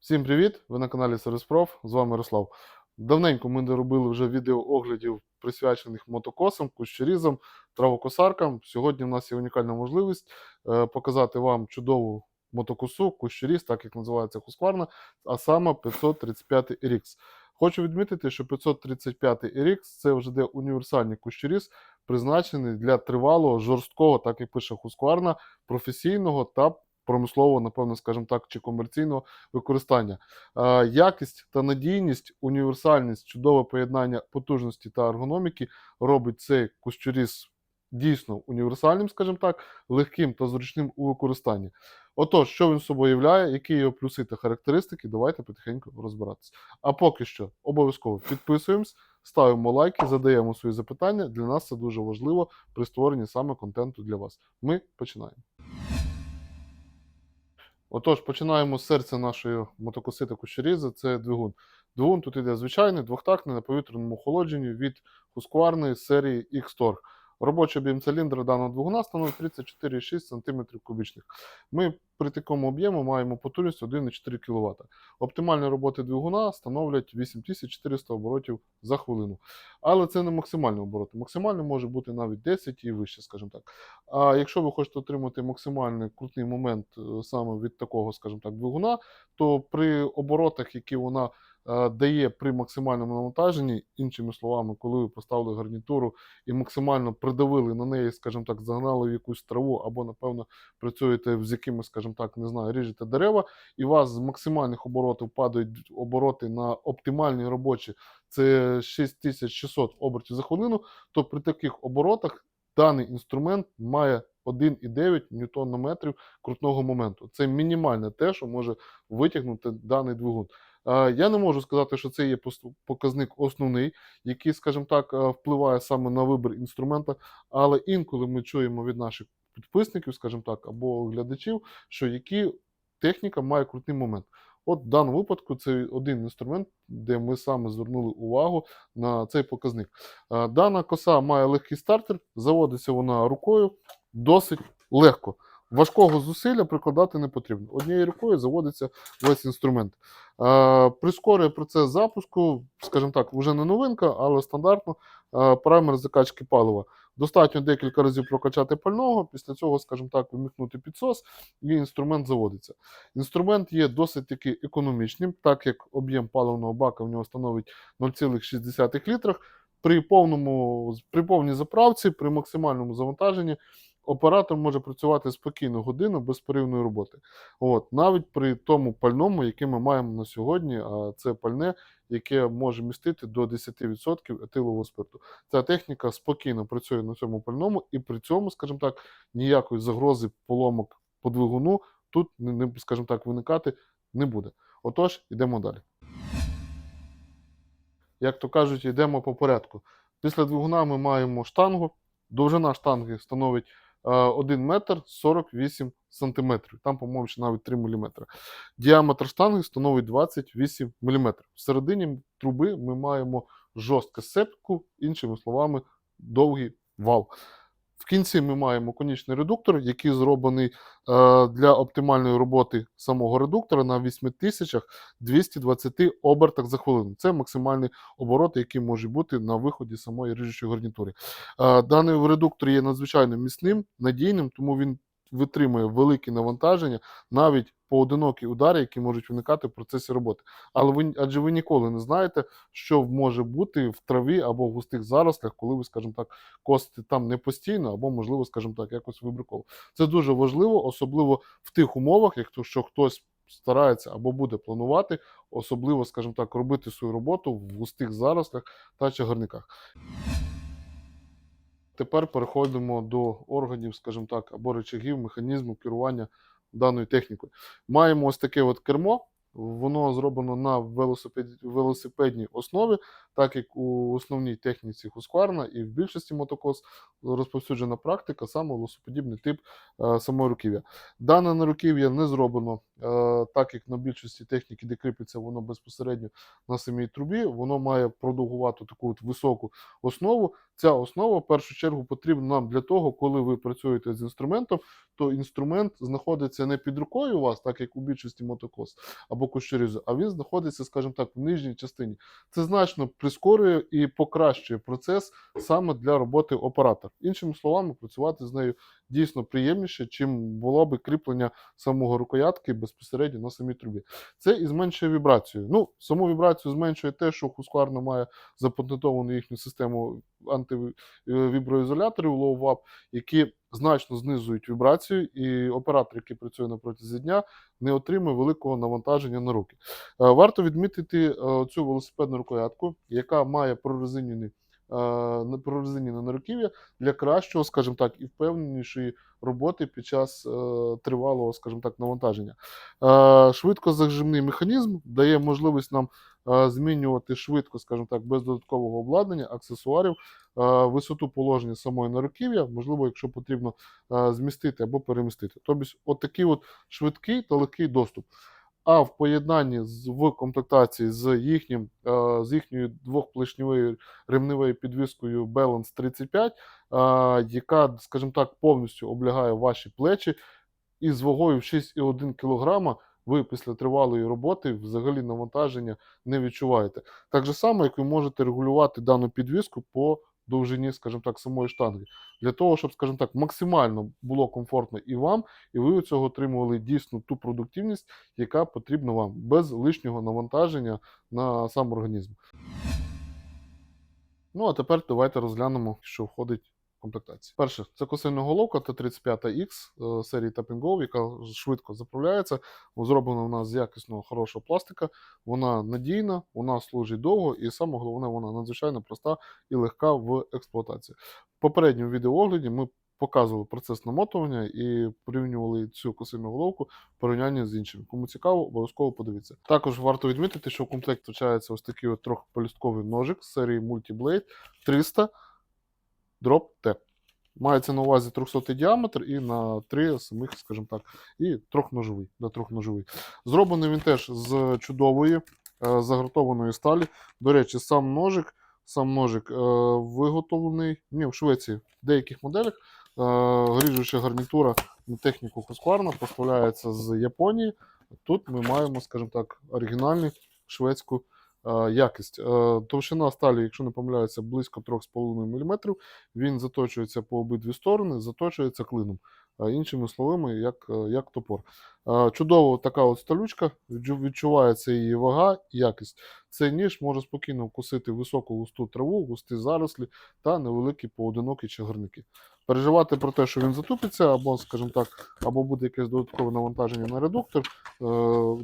Всім привіт! Ви на каналі Сервіспроф, з вами Ярослав. Давненько ми не робили вже відео оглядів, присвячених мотокосам, кущерізам, травокосаркам. Сьогодні в нас є унікальна можливість е, показати вам чудову мотокосу, кущеріз, так як називається Husqvarna, а саме 535 RX. Хочу відмітити, що 535 RX це вже де універсальний кущеріз, призначений для тривалого, жорсткого, так як пише Husqvarna, професійного та промислового, напевно, скажімо так, чи комерційного використання. Е, Якість та надійність, універсальність, чудове поєднання потужності та ергономіки робить цей кущуріз дійсно універсальним, скажімо так, легким та зручним у використанні. Отож, що він собою являє, які його плюси та характеристики, давайте потихеньку розбиратися. А поки що обов'язково підписуємось, ставимо лайки, задаємо свої запитання. Для нас це дуже важливо при створенні саме контенту для вас. Ми починаємо. Отож, починаємо з серця нашої мотокосити кучеріза. Це двигун. Двигун тут іде звичайний, двохтактний на повітряному охолодженні від Husqvarna серії X-Torg. Робочий об'єм циліндра даного двигуна становить 34,6 см кубічних. Ми при такому об'єму маємо потужність 1,4 кВт. Оптимальні роботи двигуна становлять 8400 оборотів за хвилину. Але це не максимальні обороти. Максимально може бути навіть 10 і вище, скажімо так. А якщо ви хочете отримати максимальний крутий момент е, саме від такого, скажімо так, двигуна, то при оборотах, які вона дає при максимальному навантаженні, іншими словами, коли ви поставили гарнітуру і максимально придавили на неї, скажімо так, загнали в якусь траву, або, напевно, працюєте з якимось, скажімо так, не знаю, ріжете дерева, і у вас з максимальних оборотів падають обороти на оптимальні робочі, це 6600 обертів за хвилину, то при таких оборотах даний інструмент має 1,9 ньютонометрів крутного моменту. Це мінімальне те, що може витягнути даний двигун. Е, Я не можу сказати, що це є показник основний, який, скажімо так, е, впливає саме на вибір інструмента, але інколи ми чуємо від наших підписників, скажімо так, або глядачів, що які техніка має крутий момент. От в даному випадку це один інструмент, де ми саме звернули увагу на цей показник. Е, Дана коса має легкий стартер, заводиться вона рукою досить легко. Важкого зусилля прикладати не потрібно. Однією рукою заводиться весь інструмент. Е, Прискорює процес запуску, скажімо так, вже не новинка, але стандартно е, параметр закачки палива. Достатньо декілька разів прокачати пального, після цього, скажімо так, вмикнути підсос, і інструмент заводиться. Інструмент є досить таки економічним, так як об'єм паливного бака в нього становить 0,6 літрах. При, повному, при повній заправці, при максимальному завантаженні, оператор може працювати спокійно годину без перервної роботи. От, навіть при тому пальному, яке ми маємо на сьогодні, а це пальне, яке може містити до 10% етилового спирту. Ця техніка спокійно працює на цьому пальному, і при цьому, скажімо так, ніякої загрози поломок по двигуну тут, скажімо так, виникати не буде. Отож, йдемо далі. Як то кажуть, йдемо по порядку. Після двигуна ми маємо штангу. Довжина штанги становить 1 метр 48 сантиметрів. Там, по-моєму, ще навіть 3 мм. Діаметр штанги становить 28 мм. Всередині труби ми маємо жорстку сепку, іншими словами, довгий вал. В кінці ми маємо конічний редуктор, який зроблений е, для оптимальної роботи самого редуктора на 8220 обертах за хвилину. Це максимальний оборот, який може бути на виході самої ріжучої гарнітури. Е, Даний редуктор є надзвичайно міцним, надійним, тому він витримує великі навантаження, навіть поодинокі удари, які можуть виникати в процесі роботи. Але ви адже ви ніколи не знаєте, що може бути в траві або в густих зарослях, коли ви, скажімо так, косите там не постійно, або, можливо, скажімо так, якось вибірково. Це дуже важливо, особливо в тих умовах, якщо хтось старається або буде планувати, особливо, скажімо так, робити свою роботу в густих зарослях та чагарниках. Тепер переходимо до органів, скажімо так, або речагів, механізму керування даною технікою. Маємо ось таке от кермо. Воно зроблено на велосипедній основі, так як у основній техніці Husqvarna і в більшості мотокос розповсюджена практика, саме велосипедібний тип е, самої руків'я. Дане наруків'я не зроблено е, так, як на більшості техніки, де кріпиться воно безпосередньо на самій трубі. Воно має продовгувату таку от високу основу. Ця основа в першу чергу потрібна нам для того, коли ви працюєте з інструментом, то інструмент знаходиться не під рукою у вас, так як у більшості мотокос, або по кущорізу, а він знаходиться, скажімо так, в нижній частині. Це значно прискорює і покращує процес саме для роботи оператора. Іншими словами, працювати з нею дійсно приємніше, чим було би кріплення самого рукоятки безпосередньо на самій трубі. Це і зменшує вібрацію. Ну, саму вібрацію зменшує те, що Husqvarna має запатентовану їхню систему антивіброізоляторів Low WAP, які значно знизують вібрацію, і оператор, який працює на протязі дня, не отримує великого навантаження на руки. Е, Варто відмітити е, цю велосипедну рукоятку, яка має прорезинені е, прорезинене наруків'я для кращого, скажімо так, і впевненішої роботи під час е, тривалого, скажімо так, навантаження. Е, Швидкозажимний механізм дає можливість нам змінювати швидко, скажімо так, без додаткового обладнання, аксесуарів, висоту положення самої наруків'я, можливо, якщо потрібно змістити або перемістити. Тобто, от от швидкий та легкий доступ. А в поєднанні з в комплектації з їхнім е, з їхньою двохплешньовою ремневою підвіскою Balance 35, е, яка, скажімо так, повністю облягає ваші плечі, і з вагою в 6,1 кг ви після тривалої роботи взагалі навантаження не відчуваєте. Так же само, як ви можете регулювати дану підвіску по довжині, скажімо так, самої штанги, для того, щоб, скажімо так, максимально було комфортно і вам, і ви у цього отримували дійсно ту продуктивність, яка потрібна вам, без лишнього навантаження на сам організм. Ну, а тепер давайте розглянемо, що входить в комплектацію. Перше, це косильна головка Т-35X е, серії Tapping Go, яка швидко заправляється. Зроблена вона з якісного хорошого пластика. Вона надійна, вона служить довго, і саме головне, вона надзвичайно проста і легка в експлуатації. В попередньому відеоогляді ми показували процес намотування і порівнювали цю косильну головку в порівнянні з іншими. Кому цікаво, обов'язково подивіться. Також варто відмітити, що в комплект втрачається ось такий от трьохполюстковий ножик з серії Multiblade 300 Drop T. Мається на увазі 300 діаметр і на 3 самих, скажімо так, і трьохножовий. Да, трьохножовий. Зроблений він теж з чудової е, загартованої сталі. До речі, сам ножик, сам ножик е, виготовлений ні, в Швеції в деяких моделях. Е, ріжуча гарнітура на техніку Husqvarna поставляється з Японії. Тут ми маємо, скажімо так, оригінальну шведську якість. Е, Товщина сталі, якщо не помиляюся, близько 3,5 мм. Він заточується по обидві сторони, заточується клином. Іншими словами, як, е, як топор. Чудова така от сталючка, відчувається її вага якість. Цей ніж може спокійно вкусити високу густу траву, густі зарослі та невеликі поодинокі чагарники. Переживати про те, що він затупиться, або, скажімо так, або буде якесь додаткове навантаження на редуктор, е,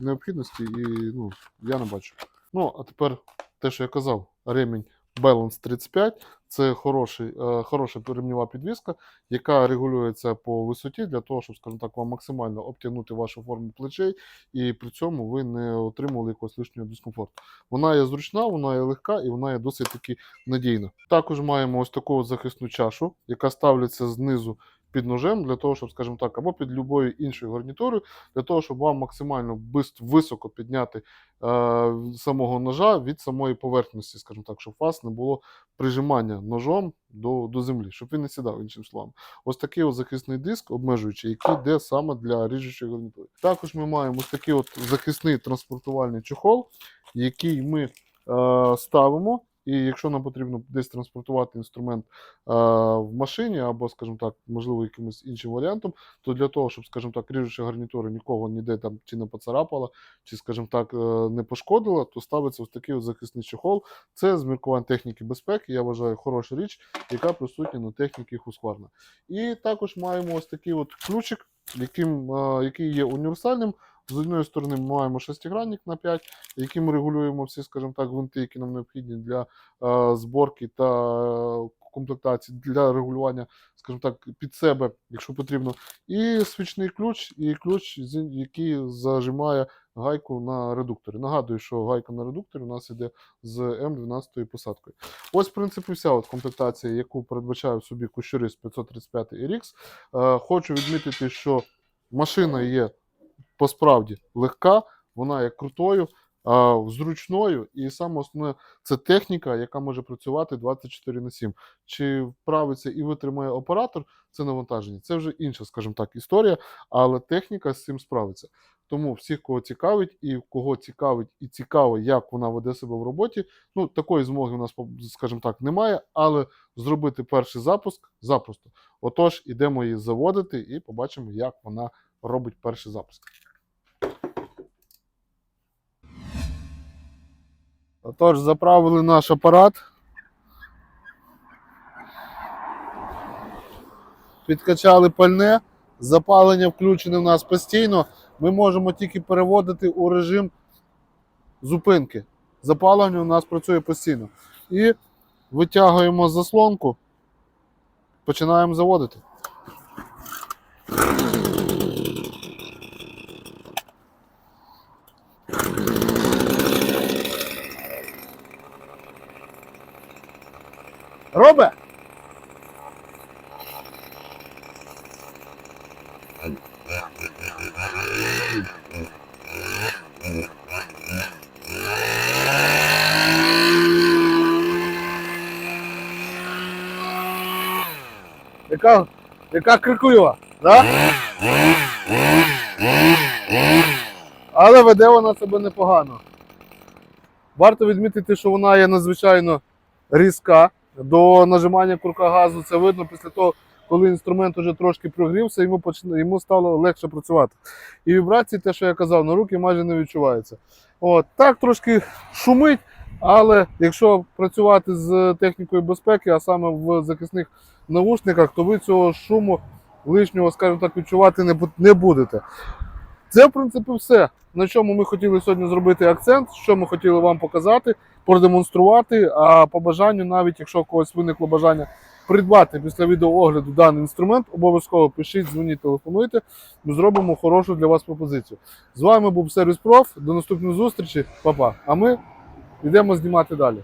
необхідності і ну, я не бачу. Ну, а тепер те, що я казав, ремінь Balance 35 це хороший, е, хороша ремнєва підвіска, яка регулюється по висоті для того, щоб, скажімо так, вам максимально обтягнути вашу форму плечей, і при цьому ви не отримали якогось лишнього дискомфорту. Вона є зручна, вона є легка і вона є досить таки надійна. Також маємо ось таку захисну чашу, яка ставляться знизу під ножем для того, щоб, скажімо так, або під любою іншою гарнітурою, для того, щоб вам максимально високо підняти е, самого ножа від самої поверхності, скажімо так, щоб у вас не було прижимання ножом до, до землі, щоб він не сідав, іншим словом. Ось такий от захисний диск, обмежуючий, який йде саме для ріжучої гарнітури. Також ми маємо ось такий от захисний транспортувальний чохол, який ми е, ставимо. І якщо нам потрібно десь транспортувати інструмент е, в машині або, скажімо так, можливо, якимось іншим варіантом, то для того, щоб, скажімо так, ріжуча гарнітура нікого ніде там чи не поцарапала, чи, скажімо так, е, не пошкодила, то ставиться ось такий захисний чохол. Це з міркувань техніки безпеки, я вважаю, хороша річ, яка присутня на техніці Husqvarna. І також маємо ось такий от ключик, яким, е, який є універсальним. З однієї сторони ми маємо шестигранник на 5, яким регулюємо всі, скажімо так, гвинти, які нам необхідні для е, зборки та е, комплектації, для регулювання, скажімо так, під себе, якщо потрібно. І свічний ключ, і ключ, який зажимає гайку на редукторі. Нагадую, що гайка на редукторі у нас іде з М12 посадкою. Ось, в принципі, вся от комплектація, яку передбачає в собі Кущурист 535 RX. Е, Хочу відмітити, що машина є по справді легка, вона є крутою. зручною, і саме основне це техніка, яка може працювати 24 на 7. Чи вправиться і витримає оператор це навантаження. Це вже інша, скажімо так, історія, але техніка з цим справиться. Тому всіх, кого цікавить, і кого цікавить і цікаво, як вона веде себе в роботі. Ну, такої змоги у нас, скажімо так, немає, але зробити перший запуск запросто. Отож, ідемо її заводити і побачимо, як вона робить перший запуск. Отож, заправили наш апарат. Підкачали пальне, запалення включене в нас постійно. Ми можемо тільки переводити у режим зупинки. Запалення у нас працює постійно. І витягуємо заслонку, починаємо заводити. Яка, яка криклива, да? Але веде вона себе непогано. Варто відмітити, що вона є надзвичайно різка. До нажимання курка газу це видно після того, коли інструмент вже трошки прогрівся, йому почне, йому стало легше працювати. І вібрації, те, що я казав, на руки майже не відчуваються. От, так трошки шумить, але якщо працювати з технікою безпеки, а саме в захисних навушниках, то ви цього шуму лишнього, скажімо так, відчувати не не будете. Це, в принципі, все. На чому ми хотіли сьогодні зробити акцент, що ми хотіли вам показати, продемонструвати. А по бажанню, навіть якщо у когось виникло бажання придбати після відеоогляду даний інструмент, обов'язково пишіть, дзвоніть, телефонуйте. Ми зробимо хорошу для вас пропозицію. З вами був Сервіс Проф. До наступної зустрічі, Па-па. А ми йдемо знімати далі.